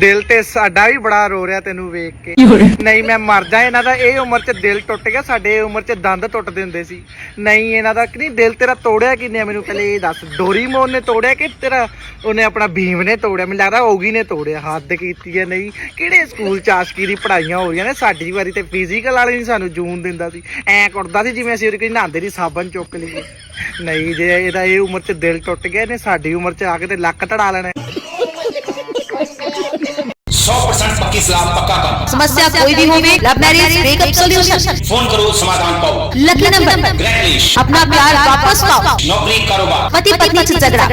ਦਿਲ ਤੇ ਸਾਡਾ ਵੀ ਬੜਾ ਰੋ ਰਿਹਾ ਤੈਨੂੰ ਵੇਖ ਕੇ। ਨਹੀਂ ਮੈਂ ਮਰ ਜਾ ਇਹਨਾਂ ਦਾ ਇਹ ਉਮਰ 'ਚ ਦਿਲ ਟੁੱਟ ਗਿਆ ਸਾਡੇ ਇਹ ਉਮਰ 'ਚ ਦੰਦ ਟੁੱਟਦੇ ਹੁੰਦੇ ਸੀ। ਨਹੀਂ ਇਹਨਾਂ ਦਾ ਕਿ ਨਹੀਂ ਦਿਲ ਤੇਰਾ ਤੋੜਿਆ ਕਿੰਨੇ ਮੈਨੂੰ ਪਹਿਲੇ ਇਹ ਦੱਸ। ਡੋਰੀਮੋਨ ਨੇ ਤੋੜਿਆ ਕਿ ਤੇਰਾ ਉਹਨੇ ਆਪਣਾ ਭੀਮ ਨੇ ਤੋੜਿਆ? ਮੈਨੂੰ ਲੱਗਦਾ ਔਗੀ ਨੇ ਤੋੜਿਆ ਹੱਦ ਕੀਤੀ ਹੈ ਨਹੀਂ। ਕਿਹੜੇ ਸਕੂਲ ਚ ਆਸ਼ਕੀ ਦੀ ਪੜ੍ਹਾਈਆਂ ਹੋ ਰਹੀਆਂ ਨੇ? ਸਾਡੀ ਵਾਰੀ ਤੇ ਫਿਜ਼ੀਕਲ ਵਾਲੇ ਨਹੀਂ ਸਾਨੂੰ ਜੂਨ ਦਿੰਦਾ ਸੀ। ਐ ਕੁੱਟਦਾ ਸੀ ਜਿਵੇਂ ਅਸੀਂ ਉਹਦੇ ਕੋਈ ਨਹਾਉਂਦੇ ਦੀ ਸਾਬਣ ਚੁੱਕ ਲਈਏ। ਨਹੀਂ ਜੇ ਇਹਦਾ ਇਹ ਉਮਰ 'ਚ ਦਿਲ ਟੁੱਟ ਗਿਆ ਇਹਨੇ ਸਾਡੀ ਉਮਰ 'ਚ ਆ ਕੇ ਤੇ ਲੱਕ ਤੜਾ ਲੈਣਾ 100% पक्की काम समस्या कोई भी हो love marriage breakup solution phone करो समाधान पाओ। लकी नंबर अपना प्यार वापस पाओ। नौकरी कारोबार। पति पत्नी से झगड़ा।